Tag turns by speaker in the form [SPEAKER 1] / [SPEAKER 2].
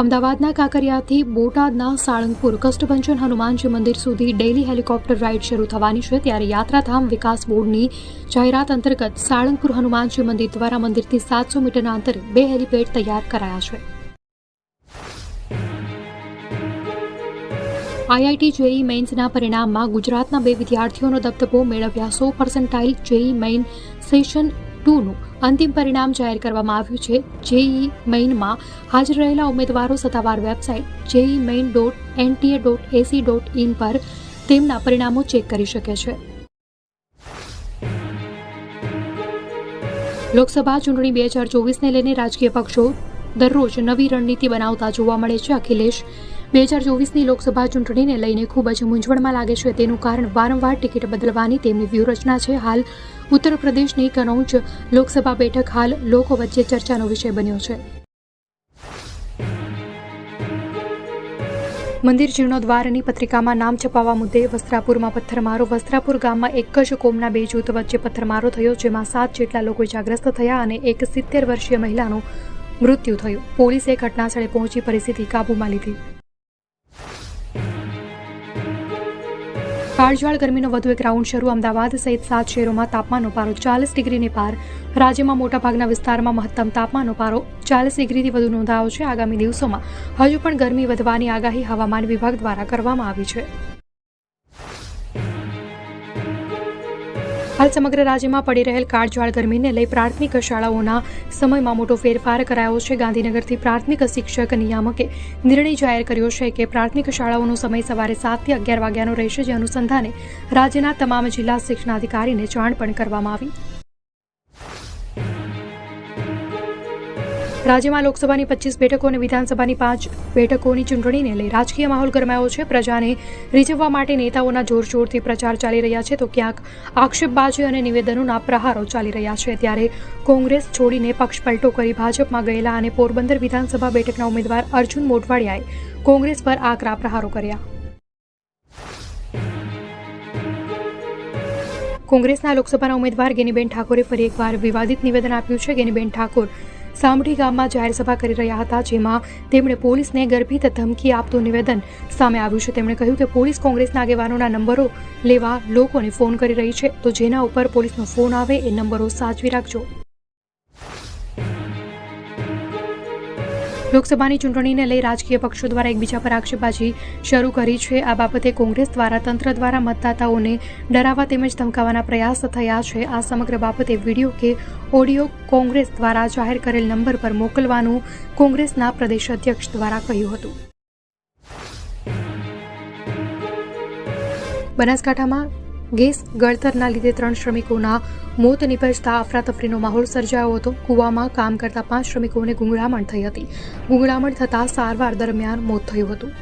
[SPEAKER 1] અમદાવાદના કાંકરિયાથી બોટાદના સાળંગપુર કષ્ટભંજન હનુમાનજી મંદિર સુધી ડેઇલી હેલિકોપ્ટર રાઇડ શરૂ થવાની છે. ત્યારે યાત્રાધામ વિકાસ બોર્ડની જાહેરાત અંતર્ગત સાળંગપુર હનુમાનજી મંદિર દ્વારા મંદિરથી સાતસો મીટરના અંતરે બે હેલિપેડ તૈયાર કરાયા છે. આઈઆઈટી જેઈ મેઇન્સના પરિણામમાં ગુજરાતના બે વિદ્યાર્થીઓનો દબદબો મેળવ્યા સો પર્સન્ટાઇલ જેઈ મેઇન સેશન ટુનું અંતિમ પરિણામ જાહેર કરવામાં આવ્યું છે. જેઈ મેઇનમાં હાજર રહેલા ઉમેદવારો સત્તાવાર website JEE main dot NTA dot AC dot in પર તેમના પરિણામો ચેક કરી શકે છે. લોકસભા ચૂંટણી બે હજાર ચોવીસને લઈને રાજકીય પક્ષો દરરોજ નવી રણનીતિ બનાવતા જોવા મળે છે. અખિલેશ બે હજાર ચોવીસની લોકસભા ચૂંટણીને લઈને ખૂબ જ મૂંઝવણમાં લાગે છે. તેનું કારણ વારંવાર ટિકિટ બદલવાની તેમની વ્યૂહરચના છે. હાલ ઉત્તર પ્રદેશની કનૌજ લોકસભા બેઠક હાલ લોકો વચ્ચે ચર્ચાનો વિષય બન્યો છે. મંદિર જીર્ણોદ્વારની પત્રિકામાં નામ છપાવવા મુદ્દે વસ્ત્રાપુરમાં પથ્થરમારો. વસ્ત્રાપુર ગામમાં એક જ કોમના બે જૂથ વચ્ચે પથ્થરમારો થયો, જેમાં સાત જેટલા લોકો ઇજાગ્રસ્ત થયા અને એક સિત્તેર વર્ષીય મહિલાનું મૃત્યુ થયું. પોલીસે ઘટનાસ્થળે પહોંચી પરિસ્થિતિ કાબૂમાં લીધી. કાળઝાળ ગરમીનો વધુ એક રાઉન્ડ શરૂ. અમદાવાદ સહિત સાત શહેરોમાં તાપમાનનો પારો ચાલીસ ડિગ્રીને પાર. રાજ્યમાં મોટાભાગના વિસ્તારમાં મહત્તમ તાપમાનનો પારો ચાલીસ ડિગ્રીથી વધુ નોંધાયો છે. આગામી દિવસોમાં હજુ પણ ગરમી વધવાની આગાહી હવામાન વિભાગ દ્વારા કરવામાં આવી છે. હાલ સમગ્ર રાજ્યમાં પડી રહેલ કાળઝાળ ગરમીને લઈ પ્રાથમિક શાળાઓના સમયમાં મોટો ફેરફાર કરાયો છે. ગાંધીનગરથી પ્રાથમિક શિક્ષક નિયામકે નિર્ણય જાહેર કર્યો છે કે પ્રાથમિક શાળાઓનો સમય સવારે સાતથી અગિયાર વાગ્યાનો રહેશે, જે અનુસંધાને રાજ્યના તમામ જિલ્લા શિક્ષણાધિકારીને જાણ પણ કરવામાં આવી. રાજ્યમાં લોકસભાની પચીસ બેઠકો અને વિધાનસભાની પાંચ બેઠકોની ચૂંટણીને લઈ રાજકીય માહોલ ગરમાયો છે. પ્રજાને રીઝવવા માટે નેતાઓના જોરશોરથી પ્રચાર ચાલી રહ્યા છે. તો ક્યાંક આક્ષેપબાજી અને નિવેદનોના પ્રહારો ચાલી રહ્યા છે. ત્યારે કોંગ્રેસ છોડીને પક્ષ પલટો કરી ભાજપમાં ગયેલા અને પોરબંદર વિધાનસભા બેઠકના ઉમેદવાર અર્જુન મોઢવાડિયાએ કોંગ્રેસ પર આકરા પ્રહારો કર્યા. કોંગ્રેસના લોકસભાના ઉમેદવાર ગેનીબેન ઠાકોરે ફરી એકવાર વિવાદિત નિવેદન આપ્યું છે. ગેનીબેન ઠાકોર સામઠી ગામમાં જાહેર સભા કરી રહ્યા હતા, જેમાં તેમણે પોલીસને ગર્ભિત ધમકી આપતું નિવેદન સામે આવ્યું છે. તેમણે કહ્યું કે પોલીસ કોંગ્રેસના આગેવાનોના નંબરો લેવા લોકોને ફોન કરી રહી છે. તો જેના ઉપર પોલીસનો ફોન આવે એ નંબરો સાચવી રાખજો. લોકસભાની ચૂંટણીને લઈ રાજકીય પક્ષો દ્વારા એકબીજા પર આક્ષેપબાજી શરૂ કરી છે. આ બાબતે કોંગ્રેસ દ્વારા તંત્ર દ્વારા મતદાતાઓને ડરાવવા તેમજ ધમકાવવાના પ્રયાસ થયા છે. આ સમગ્ર બાબતે વીડિયો કે ઓડિયો કોંગ્રેસ દ્વારા જાહેર કરેલ નંબર પર મોકલવાનું કોંગ્રેસના પ્રદેશ અધ્યક્ષ દ્વારા કહ્યું હતું. બનાસકાંઠામાં ગેસ ગળતરના લીધે ત્રણ શ્રમિકોના મોત નિપજતા અફરાતફરીનો માહોલ સર્જાયો હતો. કૂવામાં કામ કરતા પાંચ શ્રમિકોને ગુંગળામણ થઈ હતી. ગુંગળામણ થતાં સારવાર દરમિયાન મોત થયું હતું.